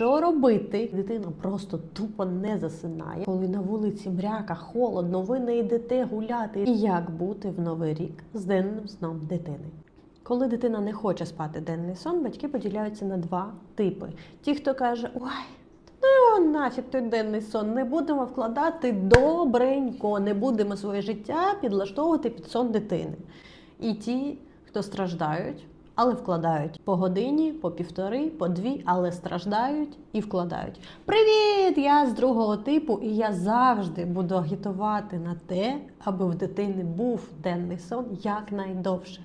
Що робити? Дитина просто тупо не засинає, коли на вулиці мряка, холодно, ви не йдете гуляти. І як бути в новий рік з денним сном дитини? Коли дитина не хоче спати денний сон, батьки поділяються на два типи: ті, хто каже, ой. Ну, нафіг той денний сон, не будемо вкладати добренько, не будемо своє життя підлаштовувати під сон дитини. І ті, хто страждають, але вкладають по годині, по півтори, по дві, але страждають і вкладають. Привіт! Я з другого типу, і я завжди буду агітувати на те, аби в дитини був денний сон якнайдовше.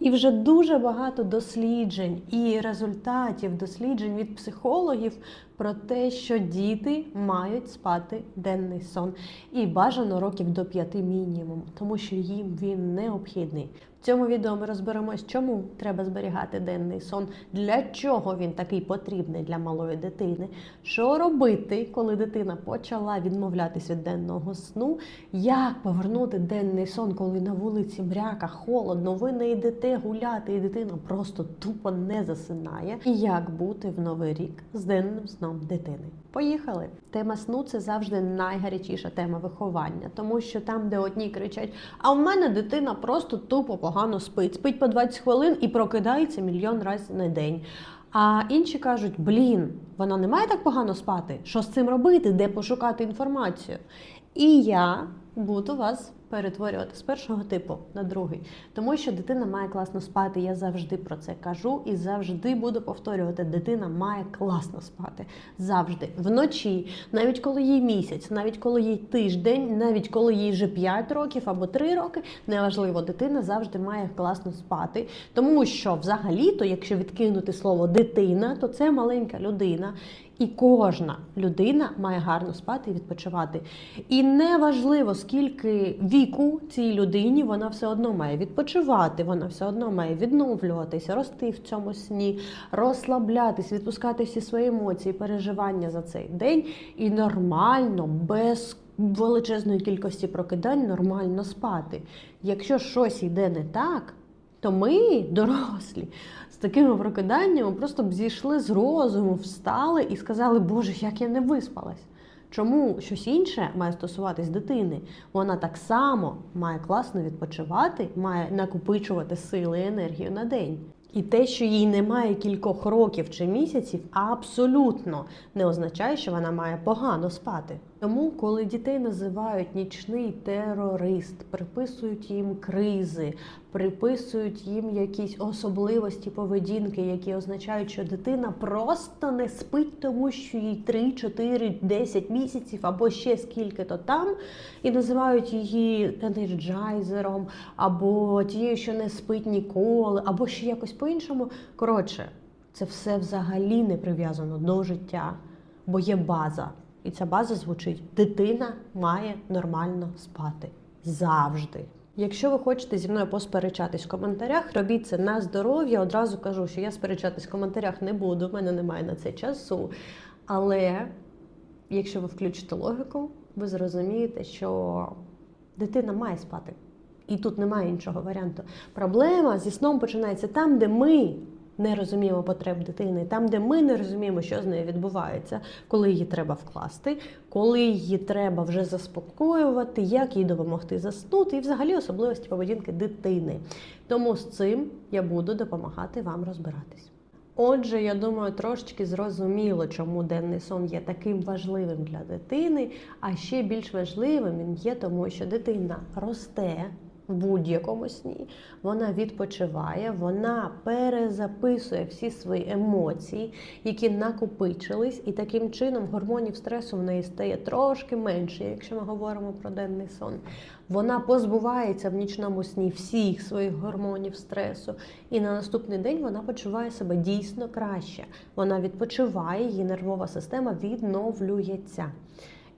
І вже дуже багато досліджень і результатів досліджень від психологів про те, що діти мають спати денний сон. І бажано років до п'яти мінімум, тому що їм він необхідний. В цьому відео ми розберемось, чому треба зберігати денний сон, для чого він такий потрібний для малої дитини, що робити, коли дитина почала відмовлятись від денного сну, як повернути денний сон, коли на вулиці мряка, холодно, ви не йдете гуляти, і дитина просто тупо не засинає. І як бути в новий рік з денним сном дитини. Поїхали! Тема сну це завжди найгарячіша тема виховання, тому що там, де одні кричать: а в мене дитина просто тупо погано спить, спить по 20 хвилин і прокидається мільйон разів на день. А інші кажуть: блін, вона не має так погано спати. Що з цим робити? Де пошукати інформацію? І я буду вас перетворювати з першого типу на другий, тому що дитина має класно спати. Я завжди про це кажу і завжди буду повторювати. Дитина має класно спати завжди вночі, навіть коли їй місяць, навіть коли їй тиждень, навіть коли їй вже 5 років або 3 роки. Неважливо, дитина завжди має класно спати, тому що взагалі-то, якщо відкинути слово дитина, то це маленька людина. І кожна людина має гарно спати і відпочивати. І не важливо, скільки віку цій людині, вона все одно має відпочивати, вона все одно має відновлюватися, рости в цьому сні, розслаблятись, відпускати всі свої емоції, переживання за цей день і нормально, без величезної кількості прокидань, нормально спати. Якщо щось йде не так, то ми, дорослі, з такими прокиданнями просто б зійшли з розуму, встали і сказали, Боже, як я не виспалась. Чому щось інше має стосуватись дитини? Вона так само має класно відпочивати, має накопичувати сили і енергію на день. І те, що їй немає кількох років чи місяців, абсолютно не означає, що вона має погано спати. Тому, коли дітей називають нічний терорист, приписують їм кризи, приписують їм якісь особливості поведінки, які означають, що дитина просто не спить, тому що їй 3, 4, 10 місяців або ще скільки-то там, і називають її енерджайзером, або тією, що не спить ніколи, або ще якось по-іншому. Коротше, це все взагалі не прив'язано до життя, бо є база. І ця база звучить: дитина має нормально спати завжди. Якщо ви хочете зі мною посперечатись в коментарях, робіть це на здоров'я. Одразу кажу, що я сперечатись в коментарях не буду, в мене немає на це часу. Але якщо ви включите логіку, ви зрозумієте, що дитина має спати. І тут немає іншого варіанту. Проблема зі сном починається там, де ми не розуміємо потреб дитини, там, де ми не розуміємо, що з нею відбувається, коли її треба вкласти, коли її треба вже заспокоювати, як їй допомогти заснути, і взагалі особливості поведінки дитини. Тому з цим я буду допомагати вам розбиратись. Отже, я думаю, трошечки зрозуміло, чому денний сон є таким важливим для дитини, а ще більш важливим він є, тому що дитина росте в будь-якому сні, вона відпочиває, вона перезаписує всі свої емоції, які накопичились, і таким чином гормонів стресу в неї стає трошки менше, якщо ми говоримо про денний сон. Вона позбувається в нічному сні всіх своїх гормонів стресу, і на наступний день вона почуває себе дійсно краще. Вона відпочиває, її нервова система відновлюється.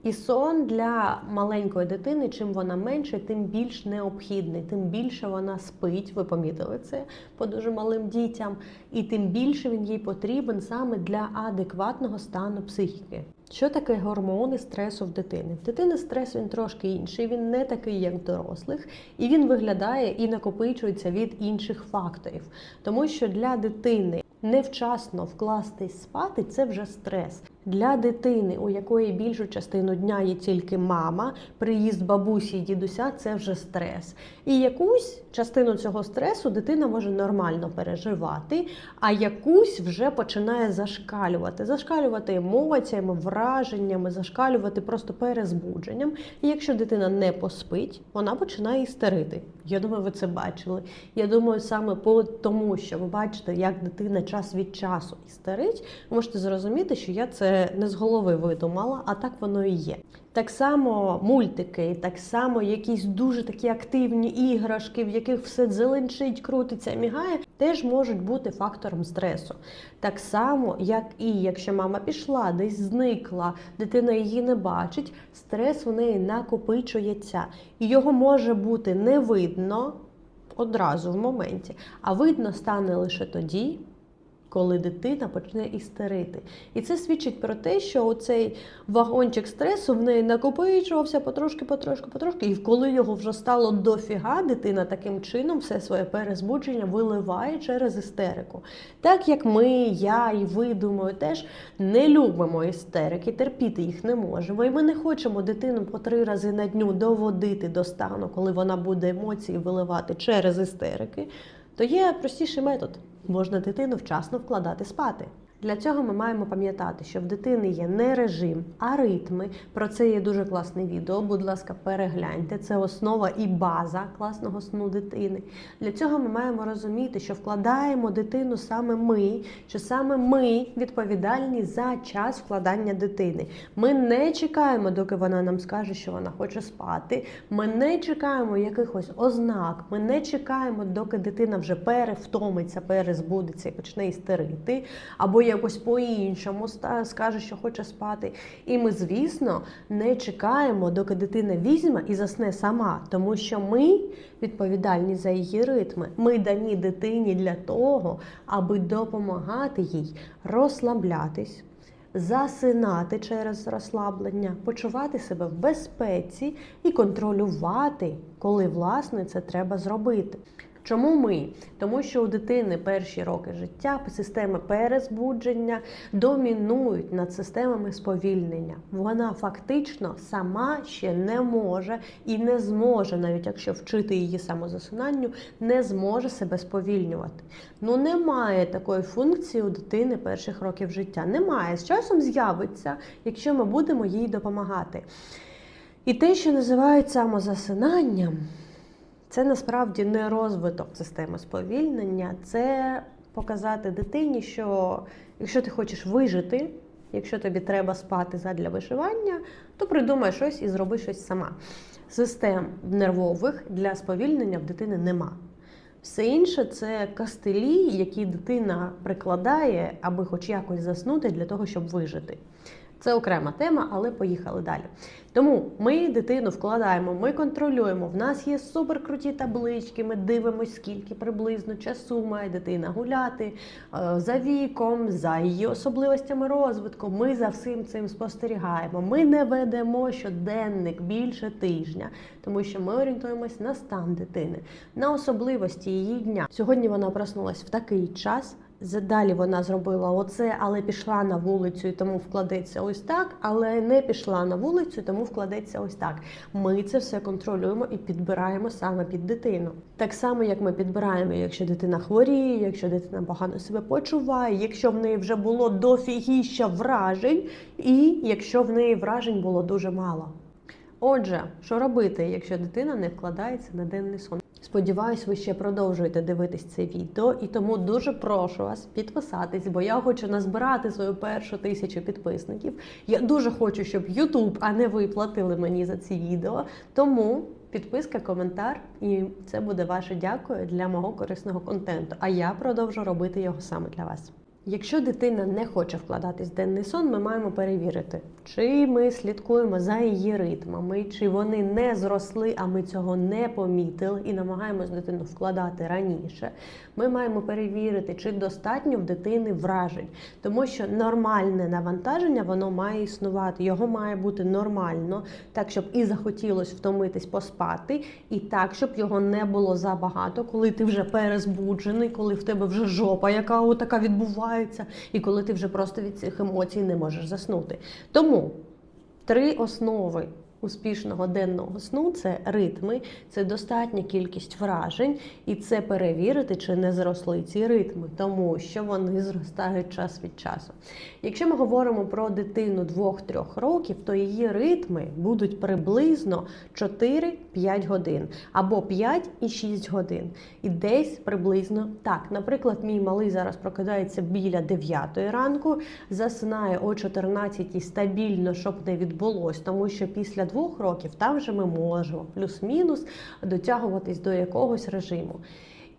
І сон для маленької дитини, чим вона менше, тим більш необхідний, тим більше вона спить. Ви помітили це по дуже малим дітям, і тим більше він їй потрібен саме для адекватного стану психіки. Що таке гормони стресу в дитини? В дитини стрес він трошки інший, він не такий, як в дорослих, і він виглядає і накопичується від інших факторів. Тому що для дитини невчасно вкластись спати це вже стрес. Для дитини, у якої більшу частину дня є тільки мама, приїзд бабусі і дідуся це вже стрес. І якусь частину цього стресу дитина може нормально переживати, а якусь вже починає зашкалювати. Зашкалювати емоціями, враженнями, зашкалювати просто перезбудженням. І якщо дитина не поспить, вона починає істерити. Я думаю, ви це бачили. Я думаю, саме по тому, що ви бачите, як дитина час від часу істерить, можете зрозуміти, що я це не з голови видумала, а так воно і є. Так само мультики, так само якісь дуже такі активні іграшки, в яких все зеленчить, крутиться, мігає, теж можуть бути фактором стресу. Так само, як і якщо мама пішла, десь зникла, дитина її не бачить, стрес у неї накопичується. І його може бути не видно одразу в моменті, а видно стане лише тоді, коли дитина почне істерити. І це свідчить про те, що оцей вагончик стресу в неї накопичувався потрошки, потрошки, потрошки. І коли його вже стало дофіга, дитина таким чином все своє перезбудження виливає через істерику. Так як ми, я і ви думаю, теж не любимо істерики, терпіти їх не можемо. І ми не хочемо дитину по три рази на дню доводити до стану, коли вона буде емоції виливати через істерики, то є простіший метод можна дитину вчасно вкладати спати. Для цього ми маємо пам'ятати, що в дитини є не режим, а ритми. Про це є дуже класне відео. Будь ласка, перегляньте. Це основа і база класного сну дитини. Для цього ми маємо розуміти, що вкладаємо дитину саме ми, що саме ми відповідальні за час вкладання дитини. Ми не чекаємо, доки вона нам скаже, що вона хоче спати. Ми не чекаємо якихось ознак. Ми не чекаємо, доки дитина вже перевтомиться, перезбудеться і почне істерити. або якось по-іншому скаже, що хоче спати. І ми, звісно, не чекаємо, доки дитина візьме і засне сама, тому що ми відповідальні за її ритми. Ми дані дитині для того, аби допомагати їй розслаблятись. Засинати через розслаблення, почувати себе в безпеці і контролювати, коли власне це треба зробити. Чому ми? Тому що у дитини перші роки життя системи перезбудження домінують над системами сповільнення. Вона фактично сама ще не може і не зможе, навіть якщо вчити її самозасинанню, не зможе себе сповільнювати. Ну немає такої функції у дитини перших років життя. Немає. З часом з'явиться, якщо ми будемо їй допомагати. І те, що називають самозасинанням, це насправді не розвиток системи сповільнення, це показати дитині, що якщо ти хочеш вижити, якщо тобі треба спати задля виживання, то придумай щось і зроби щось сама. Систем нервових для сповільнення в дитини нема. Все інше це кастелі, які дитина прикладає, аби хоч якось заснути для того, щоб вижити. Це окрема тема, але поїхали далі. Тому ми дитину вкладаємо, ми контролюємо. В нас є суперкруті таблички. Ми дивимося, скільки приблизно часу має дитина гуляти е, за віком, за її особливостями розвитку. Ми за всім цим спостерігаємо. Ми не ведемо щоденник більше тижня, тому що ми орієнтуємось на стан дитини, на особливості її дня. Сьогодні вона проснулась в такий час. Далі вона зробила оце, але пішла на вулицю і тому вкладеться ось так, але не пішла на вулицю, тому вкладеться ось так. Ми це все контролюємо і підбираємо саме під дитину. Так само, як ми підбираємо, якщо дитина хворіє, якщо дитина погано себе почуває, якщо в неї вже було дофігіща вражень, і якщо в неї вражень було дуже мало. Отже, що робити, якщо дитина не вкладається на денний сон? Сподіваюсь, ви ще продовжуєте дивитись це відео, і тому дуже прошу вас підписатись, бо я хочу назбирати свою першу тисячу підписників. Я дуже хочу, щоб YouTube, а не ви платили мені за ці відео. Тому підписка, коментар, і це буде ваше дякую для мого корисного контенту. А я продовжу робити його саме для вас. Якщо дитина не хоче вкладатись в денний сон, ми маємо перевірити, чи ми слідкуємо за її ритмами, чи вони не зросли, а ми цього не помітили і намагаємось дитину вкладати раніше. Ми маємо перевірити, чи достатньо в дитини вражень, тому що нормальне навантаження воно має існувати. Його має бути нормально, так щоб і захотілося втомитись поспати, і так, щоб його не було забагато, коли ти вже перезбуджений, коли в тебе вже жопа, яка отака відбувається, і коли ти вже просто від цих емоцій не можеш заснути. Тому три основи. Успішного денного сну це ритми, це достатня кількість вражень, і це перевірити, чи не зросли ці ритми, тому що вони зростають час від часу. Якщо ми говоримо про дитину 2-3 років, то її ритми будуть приблизно 4-5 годин або 5 і 6 годин. І десь приблизно так. Наприклад, мій малий зараз прокидається біля 9 ранку, засинає о 14 стабільно, щоб не відбулось, тому що після двох років там вже ми можемо плюс-мінус дотягуватись до якогось режиму.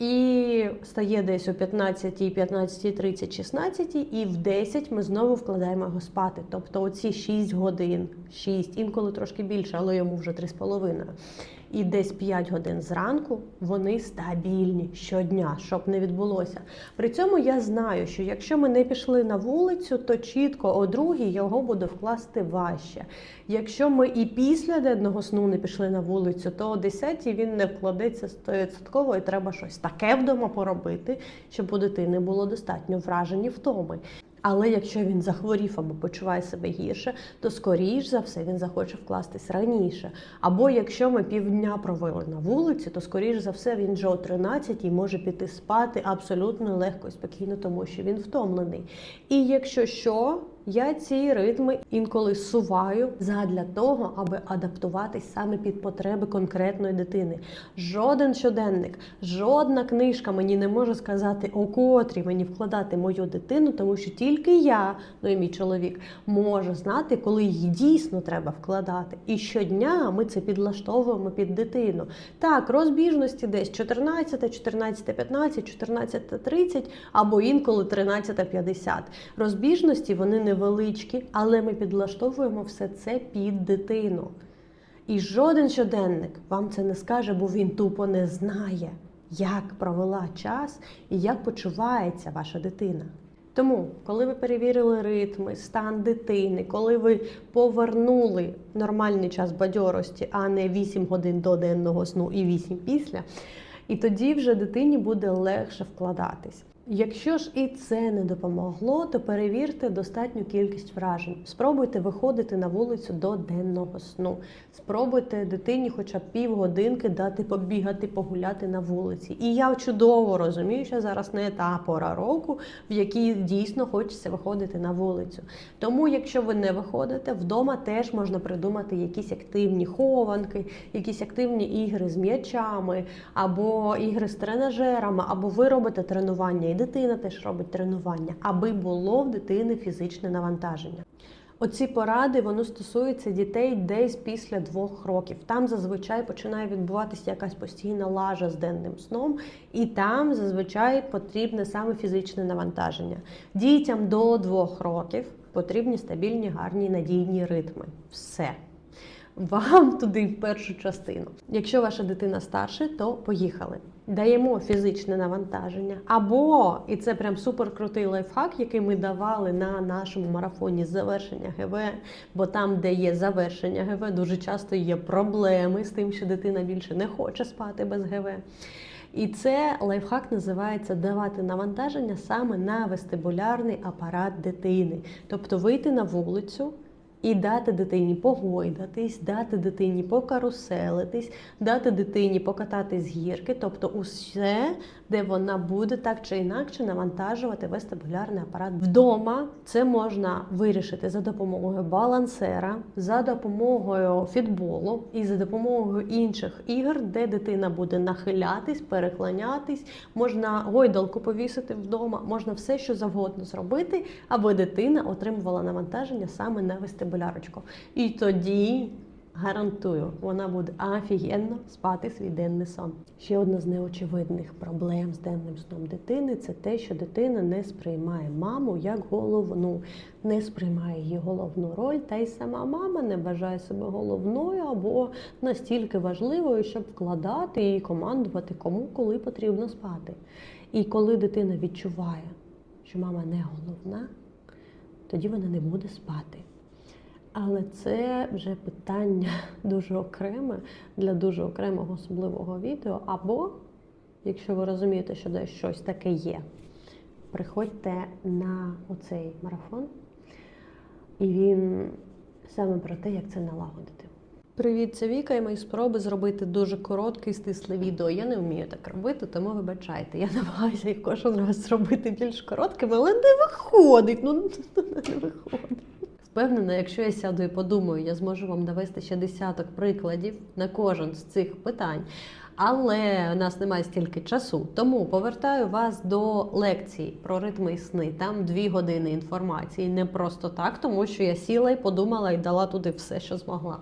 І стає десь о 15, 15, 30, 16, і в 10 ми знову вкладаємо його спати. Тобто оці 6 годин, 6, інколи трошки більше, але йому вже 3,5. І десь 5 годин зранку вони стабільні щодня, щоб не відбулося. При цьому я знаю, що якщо ми не пішли на вулицю, то чітко о другій його буде вкласти важче. Якщо ми і після денного сну не пішли на вулицю, то о 10 він не вкладеться 100% і треба щось таке вдома поробити, щоб у дитини було достатньо вражень і втоми. Але якщо він захворів або почуває себе гірше, то скоріш за все він захоче вкластись раніше. Або якщо ми півдня провели на вулиці, то скоріш за все він вже о 13 може піти спати абсолютно легко і спокійно, тому що він втомлений. І якщо що, я ці ритми інколи суваю задля того, аби адаптуватись саме під потреби конкретної дитини. Жоден щоденник, жодна книжка мені не може сказати, о котрі мені вкладати мою дитину, тому що тільки я, ну і мій чоловік, може знати, коли її дійсно треба вкладати. І щодня ми це підлаштовуємо під дитину. Так, розбіжності десь 14, 14, 15, 14, 30 або інколи 13, 50. Розбіжності вони невеличкі, але ми підлаштовуємо все це під дитину. І жоден щоденник вам це не скаже, бо він тупо не знає, як провела час і як почувається ваша дитина. Тому, коли ви перевірили ритми, стан дитини, коли ви повернули нормальний час бадьорості, а не 8 годин до денного сну і 8 після, і тоді вже дитині буде легше вкладатись. Якщо ж і це не допомогло, то перевірте достатню кількість вражень. Спробуйте виходити на вулицю до денного сну. Спробуйте дитині хоча б півгодинки дати побігати, погуляти на вулиці. І я чудово розумію, що зараз не та пора року, в якій дійсно хочеться виходити на вулицю. Тому, якщо ви не виходите, вдома теж можна придумати якісь активні хованки, якісь активні ігри з м'ячами, або ігри з тренажерами, або ви робите тренування, і дитина теж робить тренування, аби було в дитини фізичне навантаження. Оці поради воно стосуються дітей десь після двох років. Там зазвичай починає відбуватися якась постійна лажа з денним сном, і там зазвичай потрібне саме фізичне навантаження. Дітям до двох років потрібні стабільні, гарні надійні ритми. Все. Вам туди в першу частину. Якщо ваша дитина старше, то поїхали. Даємо фізичне навантаження. Або, і це прям супер крутий лайфхак, який ми давали на нашому марафоні завершення ГВ, бо там, де є завершення ГВ, дуже часто є проблеми з тим, що дитина більше не хоче спати без ГВ. І це лайфхак називається давати навантаження саме на вестибулярний апарат дитини, тобто вийти на вулицю. І дати дитині погойдатись, дати дитині покаруселитись, дати дитині покататись з гірки, тобто усе, де вона буде так чи інакше навантажувати вестибулярний апарат вдома. Це можна вирішити за допомогою балансера, за допомогою фітболу і за допомогою інших ігор, де дитина буде нахилятись, переклонятись, можна гойдалку повісити вдома, можна все, що завгодно зробити, аби дитина отримувала навантаження саме на вестибулярочку. І тоді гарантую, вона буде офігенно спати свій денний сон. Ще одна з неочевидних проблем з денним сном дитини це те, що дитина не сприймає маму як головну, не сприймає її головну роль, та й сама мама не вважає себе головною або настільки важливою, щоб вкладати і командувати кому коли потрібно спати. І коли дитина відчуває, що мама не головна, тоді вона не буде спати. Але це вже питання дуже окреме для дуже окремого особливого відео. Або, якщо ви розумієте, що десь щось таке є, приходьте на оцей марафон, і він саме про те, як це налагодити. Привіт, це Віка і мої спроби зробити дуже коротке і стисле відео. Я не вмію так робити, тому вибачайте. Я намагаюся кожен раз зробити більш короткими, але не виходить. Ну не виходить. Впевнена, якщо я сяду і подумаю, я зможу вам навести ще десяток прикладів на кожен з цих питань. Але у нас немає стільки часу, тому повертаю вас до лекції про ритми і сни. Там дві години інформації, не просто так, тому що я сіла і подумала і дала туди все, що змогла.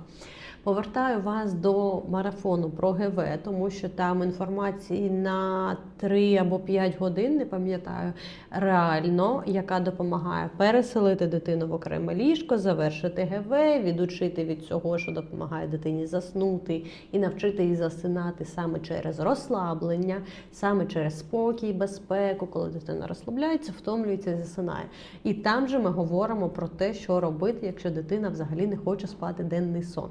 Повертаю вас до марафону про ГВ, тому що там інформації на 3 або 5 годин, не пам'ятаю, реально, яка допомагає переселити дитину в окреме ліжко, завершити ГВ, відучити від цього, що допомагає дитині заснути, і навчити її засинати саме через розслаблення, саме через спокій, безпеку, коли дитина розслабляється, втомлюється і засинає. І там же ми говоримо про те, що робити, якщо дитина взагалі не хоче спати денний сон.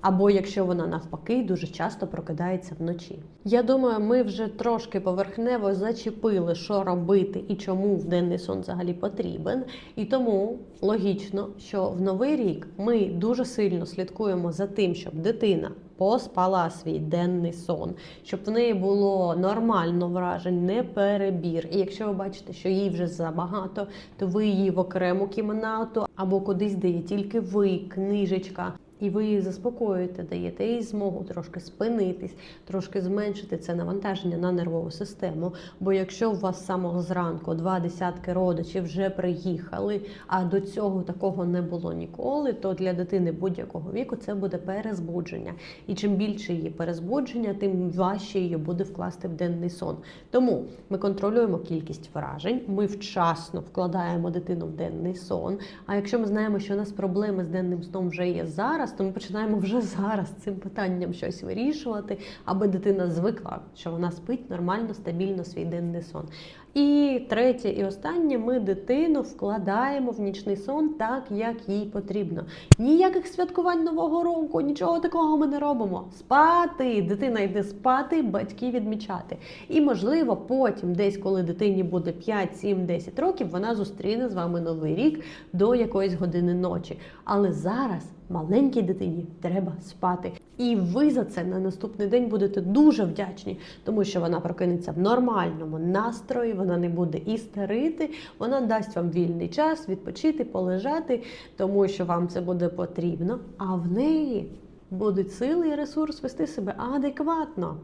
Або якщо вона навпаки дуже часто прокидається вночі. Я думаю, ми вже трошки поверхнево зачепили, що робити і чому в денний сон взагалі потрібен. І тому логічно, що в новий рік ми дуже сильно слідкуємо за тим, щоб дитина поспала свій денний сон, щоб в неї було нормально вражень, не перебір. І якщо ви бачите, що їй вже забагато, то ви її в окрему кімнату або кудись, де є тільки ви, книжечка. І ви її заспокоюєте, даєте їй змогу трошки спинитись, трошки зменшити це навантаження на нервову систему. Бо якщо у вас з самого зранку два десятки родичів вже приїхали, а до цього такого не було ніколи, то для дитини будь-якого віку це буде перезбудження. І чим більше її перезбудження, тим важче її буде вкласти в денний сон. Тому ми контролюємо кількість вражень, ми вчасно вкладаємо дитину в денний сон. А якщо ми знаємо, що у нас проблеми з денним сном вже є зараз, то ми починаємо вже зараз цим питанням щось вирішувати, аби дитина звикла, що вона спить нормально, стабільно свій денний сон. І третє і останнє, ми дитину вкладаємо в нічний сон так, як їй потрібно. Ніяких святкувань нового року, нічого такого ми не робимо. Спати, дитина йде спати, батьки відмічати. І можливо, потім, десь коли дитині буде 5, 7, 10 років, вона зустріне з вами новий рік до якоїсь години ночі. Але зараз маленькій дитині треба спати. І ви за це на наступний день будете дуже вдячні, тому що вона прокинеться в нормальному настрої, вона не буде істерити, вона дасть вам вільний час відпочити, полежати, тому що вам це буде потрібно. А в неї будуть сили і ресурс вести себе адекватно.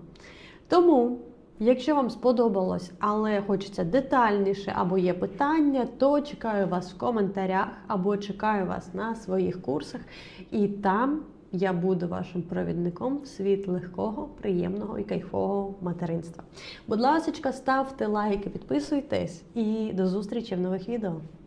Тому. Якщо вам сподобалось, але хочеться детальніше або є питання, то чекаю вас в коментарях або чекаю вас на своїх курсах, і там я буду вашим провідником в світ легкого, приємного і кайфового материнства. Будь ласка, ставте лайки, підписуйтесь і до зустрічі в нових відео.